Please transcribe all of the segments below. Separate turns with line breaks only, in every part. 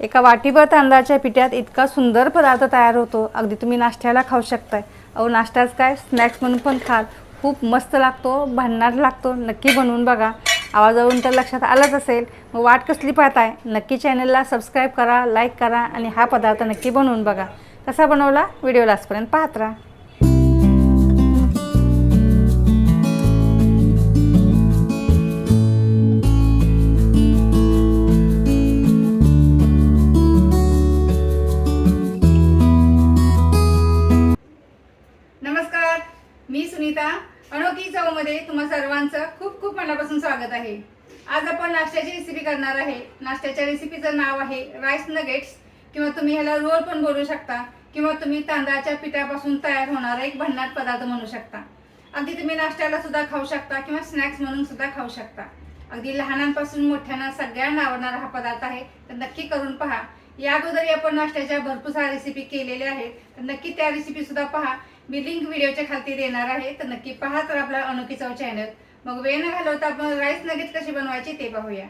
एका वाटीभर तांदळाच्या पिठ्यात इतका सुंदर पदार्थ तयार होतो. अगदी तुम्ही नाश्त्याला खाऊ शकताय. अहो नाश्ताच काय? स्नॅक्स म्हणून पण खाल खूप मस्त लागतो भन्नाट लागतो. नक्की बनवून बघा. आवाजावरून तर लक्षात आलंच असेल. मग वाट कसली पाहताय? नक्की चॅनलला सबस्क्राईब करा लाईक करा आणि हा पदार्थ नक्की बनवून बघा. कसा बनवला? व्हिडिओ लास्टपर्यंत पाहत राहा. मनापासून स्वागत आहे. आज आपण नाश्त्याची रेसिपी करणार आहे. नाश्त्याच्या रेसिपीचं नाव आहे राईस नगेट्स किंवा तुम्ही ह्याला रोल पण बोलू शकता. किंवा तुम्ही तांदळाच्या पिठापासून तयार होणारा एक भन्नाट पदार्थ म्हणू शकता. अगदी तुम्ही नाश्त्याला सुद्धा खाऊ शकता किंवा स्नॅक्स म्हणून सुद्धा खाऊ शकता. अगदी लहानांपासून मोठ्यांना सगळ्यांना आवडणारा हा पदार्थ आहे. तर नक्की करून पहा. या अगोदरही आपण नाश्त्याच्या भरपूर साऱ्या रेसिपी केलेल्या आहेत. तर नक्की त्या रेसिपी सुद्धा पहा. मी लिंक व्हिडिओच्या खालती देणार आहे. तर नक्की पहा तर आपला अनोखी चव चॅनल मग वेळ न घालवता आपण राईस नगेट कशी बनवायची ते पाहूया.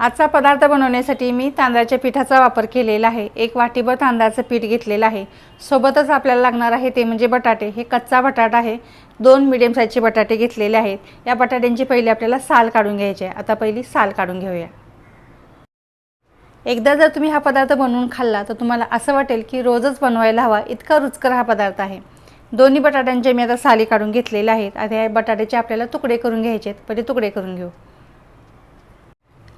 आजचा पदार्थ बनवण्यासाठी मी तांदळाच्या पिठाचा वापर केलेला आहे. एक वाटीभर तांदळाचं पीठ घेतलेलं आहे. सोबतच आपल्याला लागणार आहे ते म्हणजे बटाटे. हे कच्चा बटाटा आहे. दोन मिडियम साईजचे बटाटे घेतलेले आहेत. या बटाट्यांची पहिली आपल्याला साल काढून घ्यायची आहे. आता पहिली साल काढून घेऊया. एकदा जर तुम्ही हा पदार्थ बनवून खाल्ला तर तुम्हाला असं वाटेल की रोजच बनवायला हवा. इतका रुचकर हा पदार्थ आहे. दोन्ही बटाट्यांचे मी आता साली काढून घेतलेले आहेत. आता या बटाट्याचे आपल्याला तुकडे करून घ्यायचे आहेत. पहिले तुकडे करून घेऊ.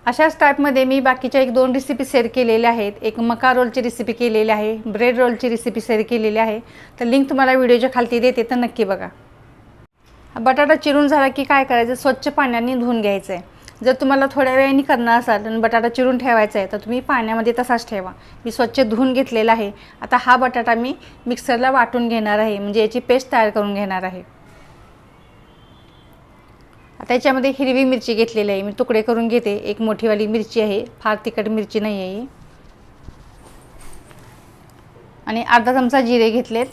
अशाच टाईपमध्ये मी बाकीच्या एक दोन रेसिपी शेअर केलेल्या आहेत. एक मका रोलची रेसिपी केलेली आहे. ब्रेड रोलची रेसिपी शेअर केलेली आहे. तर लिंक तुम्हाला व्हिडिओच्या खालती देते. तर नक्की बघा. बटाटा चिरून झाला की काय करायचं? स्वच्छ पाण्याने धुवून घ्यायचं आहे जर तुम्हाला थोड्या वेळाने करणार असाल आणि बटाटा चिरून ठेवायचा आहे तर तुम्ही पाण्यामध्ये तसाच ठेवा. मी स्वच्छ धुवून घेतलेला आहे. आता हा बटाटा मी मिक्सरला वाटून घेणार आहे. म्हणजे याची पेस्ट तयार करून घेणार आहे. आता याच्यामध्ये हिरवी मिरची घेतलेली आहे. मी तुकडे करून घेते. एक मोठीवाली मिरची आहे. फार तिखट मिरची नाही आहे आणि अर्धा चमचा जिरे घेतलेत.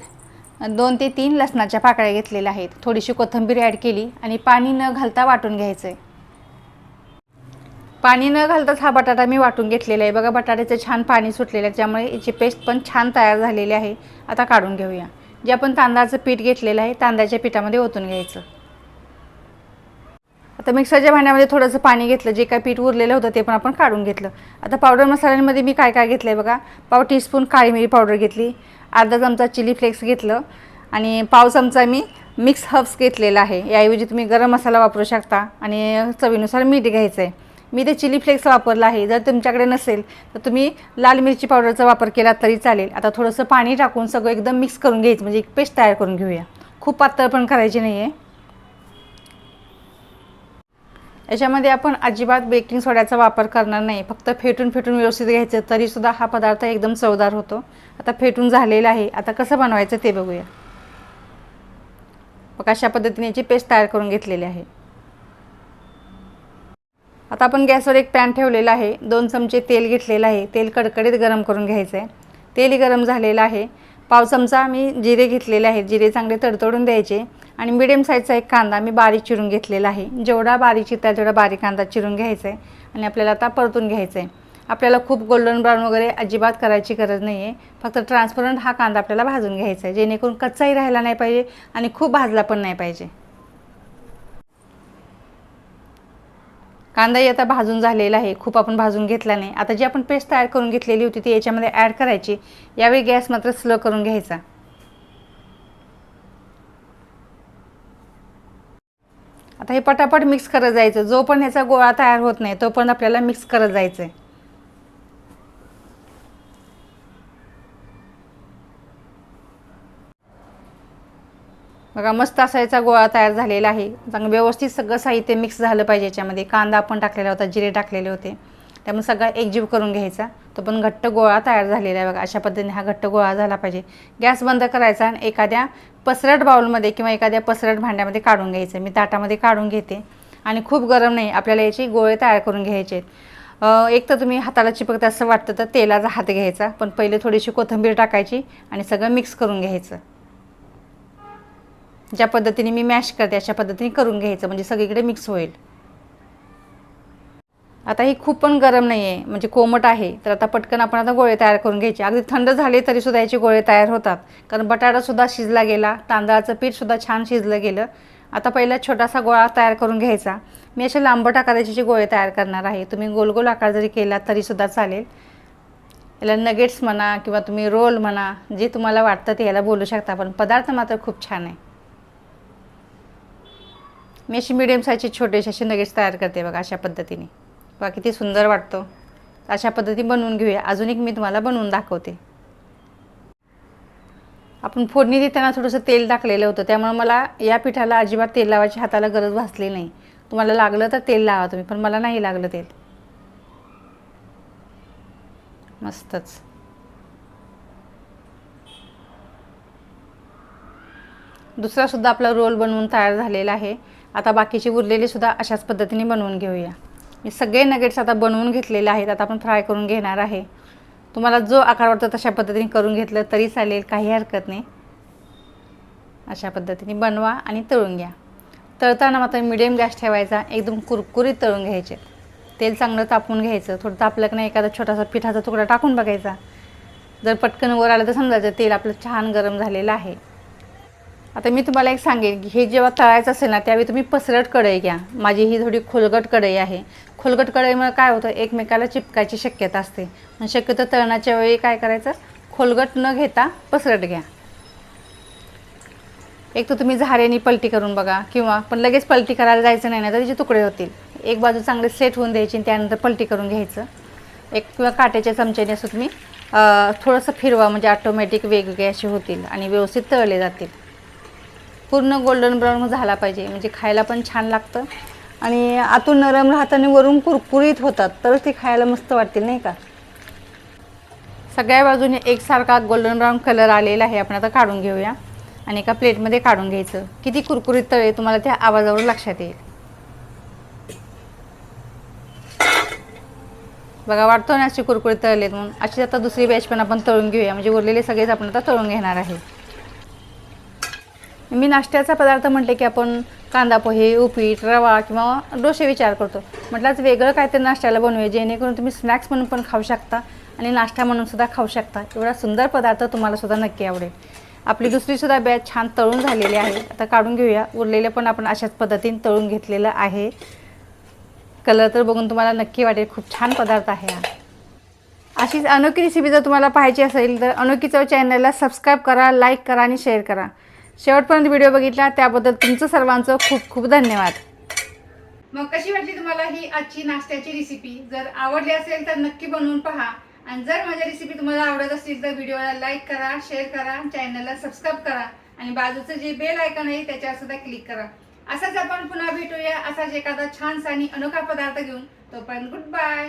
दोन ते तीन लसणाच्या पाकळ्या घेतलेल्या आहेत. थोडीशी कोथिंबीर ॲड केली आणि पाणी न घालता वाटून घ्यायचं आहे पाणी न घालताच हा बटाटा मी वाटून घेतलेला आहे. बघा बटाट्याचं छान पाणी सुटलेलं आहे. त्यामुळे याची पेस्ट पण छान तयार झालेली आहे. आता काढून घेऊया. जे आपण तांदळाचं पीठ घेतलेलं आहे तांदळाच्या पिठामध्ये ओतून घ्यायचं. आता मिक्सरच्या भांड्यामध्ये थोडंसं पाणी घेतलं. जे काय पीठ उरलेलं होतं ते पण आपण काढून घेतलं. आता पावडर मसाल्यांमध्ये मी काय काय घेतलं आहे बघा? पाव टीस्पून काळी मिरी पावडर घेतली. अर्धा चमचा चिली फ्लेक्स घेतलं. आणि पाव चमचा मी मिक्स हब्स घेतलेला आहे. याऐवजी तुम्ही गरम मसाला वापरू शकता. आणि चवीनुसार मीठ घ्यायचं आहे मी ते चिली फ्लेक्स वापरला आहे. जर तुमच्याकडे नसेल तर तुम्ही लाल मिरची पावडरचा वापर केला तरी चालेल. आता थोडंसं पाणी टाकून सगळं एकदम मिक्स करून घ्यायचं. म्हणजे एक पेस्ट तयार करून घेऊया. खूप पातळ पण करायची नाही आहे याच्यामध्ये आपण अजिबात बेकिंग सोड्याचा वापर करणार नाही. फक्त फेटून फेटून व्यवस्थित घ्यायचं तरीसुद्धा हा पदार्थ एकदम चवदार होतो. आता फेटून झालेला आहे. आता कसं बनवायचं ते बघूया. मग अशा पद्धतीने याची पेस्ट तयार करून घेतलेली आहे. आता आपण गॅसवर एक पॅन ठेवलेला आहे. दोन चमचे तेल घेतलेलं आहे. तेल कडकडीत गरम करून घ्यायचं आहे तेलही गरम झालेलं आहे. पाव चमचा मी जिरे घेतलेले आहेत. जिरे चांगले तडतडून द्यायचे. आणि मिडियम साईजचा एक कांदा मी बारीक चिरून घेतलेला आहे. जेवढा बारीक चिरता तेवढा बारीक कांदा चिरून घ्यायचा आहे आणि आपल्याला आता परतून घ्यायचं आहे आपल्याला खूप गोल्डन ब्राऊन वगैरे अजिबात करायची गरज नाही आहे फक्त ट्रान्सपरंट हा कांदा आपल्याला भाजून घ्यायचा आहे जेणेकरून कच्चाही राहायला नाही पाहिजे आणि खूप भाजला पण नाही पाहिजे. कांदाही आता भाजून झालेला आहे. खूप आपण भाजून घेतला नाही. आता जी आपण पेस्ट तयार करून घेतलेली होती ती याच्यामध्ये ॲड करायची. यावेळी गॅस मात्र स्लो करून घ्यायचा. आता हे पटापट मिक्स करत जायचं. जो पण ह्याचा गोळा तयार होत नाही तो पण आपल्याला मिक्स करत जायचं आहे बघा मस्त असा याचा गोळा तयार झालेला आहे. चांगलं व्यवस्थित सगळं साहित्य मिक्स झालं पाहिजे याच्यामध्ये. कांदा आपण टाकलेला होता जिरे टाकलेले होते. त्यामुळे सगळा एकजीव करून घ्यायचा. तो पण घट्ट गोळा तयार झालेला आहे बघा. अशा पद्धतीने हा घट्ट गोळा झाला पाहिजे. गॅस बंद करायचा आणि एखाद्या पसरट बाउलमध्ये किंवा एखाद्या पसरट भांड्यामध्ये काढून घ्यायचं. मी ताटामध्ये काढून घेते. आणि खूप गरम नाही आपल्याला याची गोळे तयार करून घ्यायचे एक तर तुम्ही हाताला चिपकते असं वाटतं तर तेलाचा हात घ्यायचा. पण पहिले थोडीशी कोथिंबीर टाकायची आणि सगळं मिक्स करून घ्यायचं. ज्या पद्धतीने मी मॅश करते अशा पद्धतीने करून घ्यायचं म्हणजे सगळीकडे मिक्स होईल. आता ही खूप पण गरम नाही आहे म्हणजे कोमट आहे. तर आता पटकन आपण आता गोळे तयार करून घ्यायचे. अगदी थंड झाले तरीसुद्धा याचे गोळे तयार होतात. कारण बटाटासुद्धा शिजला गेला तांदळाचं पीठसुद्धा छान शिजलं गेलं. आता पहिला छोटासा गोळा तयार करून घ्यायचा. मी असे लांबट आकाराचे जे गोळे तयार करणार आहे. तुम्ही गोलगोल आकार जरी केला तरीसुद्धा चालेल. याला नगेट्स म्हणा किंवा तुम्ही रोल म्हणा जे तुम्हाला वाटतं ते याला बोलू शकता. पण पदार्थ मात्र खूप छान आहे. मी अशी मिडियम साईजचे छोटेसे असे नगेट्स तयार करते बघा अशा पद्धतीने. बघा किती सुंदर वाटतो. अशा पद्धतीने बनवून घेऊया. अजून एक मी तुम्हाला बनवून दाखवते. आपण फोडणी देताना थोडंसं तेल टाकलेलं होतं. त्यामुळे मला या पिठाला अजिबात तेल लावायची हाताला गरज भासली नाही. तुम्हाला लागलं तर तेल लावा तुम्ही पण मला नाही लागलं तेल. मस्तच. दुसरा सुद्धा आपला रोल बनवून तयार झालेला आहे. आता बाकीचे उरलेले सुद्धा अशाच पद्धतीने बनवून घेऊया. मी सगळे नगेट्स आता बनवून घेतलेले आहेत आता आपण फ्राय करून घेणार आहे. तुम्हाला जो आकार वाटतो तशा पद्धतीने करून घेतलं तरी चालेल काही हरकत नाही. अशा पद्धतीने बनवा आणि तळून घ्या. तळताना मात्र मिडियम गॅस ठेवायचा एकदम कुरकुरीत तळून घ्यायचे. तेल चांगलं तापवून घ्यायचं थोडं तापलं की नाही एखादा छोटासा पिठाचा तुकडा टाकून बघायचा. जर पटकन वर आलं तर समजायचं तेल आपलं छान गरम झालेलं आहे. आता मी तुम्हाला एक सांगेन की हे जेव्हा तळायचं असेल ना त्यावेळी तुम्ही पसरट कढई घ्या. माझी ही थोडी खोलगट कढई आहे. खोलगट कढईमुळे काय होतं एकमेकाला चिपकायची शक्यता असते. शक्यतो तळणाच्या वेळी काय करायचं खोलगट न घेता पसरट घ्या. एक तर तुम्ही झाऱ्याने पलटी करून बघा किंवा पण लगेच पलटी करायला जायचं नाही ना तर त्याचे तुकडे होतील. एक बाजू चांगले सेट होऊन द्यायची आणि त्यानंतर पलटी करून घ्यायचं. एक किंवा काट्याच्या चमच्याने असं तुम्ही थोडंसं फिरवा म्हणजे ऑटोमॅटिक वेगवेगळे असे होतील आणि व्यवस्थित तळले जातील. पूर्ण गोल्डन ब्राऊन झाला पाहिजे. म्हणजे खायला पण छान लागतं. आणि आतून नरम राहतं आणि वरून कुरकुरीत होतात तर ते खायला मस्त वाटतील नाही का? सगळ्या बाजूने एकसारखा गोल्डन ब्राऊन कलर आलेला आहे. आपण आता काढून घेऊया. आणि एका प्लेटमध्ये काढून घ्यायचं. किती कुरकुरीत तळे तुम्हाला त्या आवाजावर लक्षात येईल. बघा वाटतो ना अशी कुरकुरीत तळलेत म्हणून. अशीच आता दुसरी बॅच पण आपण तळून घेऊया. म्हणजे उरलेले सगळेच आपण आता तळून घेणार आहे. मी नाश्त्याचा पदार्थ म्हटले की आपण कांदा पोहे उपीट रवा किंवा डोसे विचार करतो. म्हटलं आज वेगळं ते नाश्त्याला बनवूया जेणेकरून तुम्ही स्नॅक्स म्हणून पण खाऊ शकता आणि नाश्ता म्हणून सुद्धा खाऊ शकता. एवढा सुंदर पदार्थ तुम्हाला सुद्धा नक्की आवडेल. आपली दुसरी सुद्धा बॅच छान तळून झालेली आहे. आता काढून घेऊया. उरलेले पण आपण अशाच पद्धतीने तळून घेतलेलं आहे. कलर तर बघून तुम्हाला नक्की वाटेल खूप छान पदार्थ आहे हा. अशीच अनोखी रेसिपी जर तुम्हाला पाहायची असेल तर अनोखी चव चॅनलला सबस्क्राईब करा लाईक करा आणि शेअर करा. शेवटपर्यंत व्हिडिओ बघितला त्याबद्दल तुमचं सर्वांचं खूप खूप धन्यवाद. मग कशी वाटली तुम्हाला ही आजची नाश्त्याची रेसिपी जर आवडली असेल तर नक्की बनवून पहा. आणि जर माझ्या रेसिपी तुम्हाला आवडत असतील तर व्हिडिओला लाईक करा शेअर करा चॅनलला सबस्क्राईब करा. आणि बाजूचं जे बेल आयकॉन आहे त्याच्यावर सुद्धा क्लिक करा. असाच आपण पुन्हा भेटूया असाच एखादा छानसा आणि अनोखा पदार्थ घेऊन. तोपर्यंत गुड बाय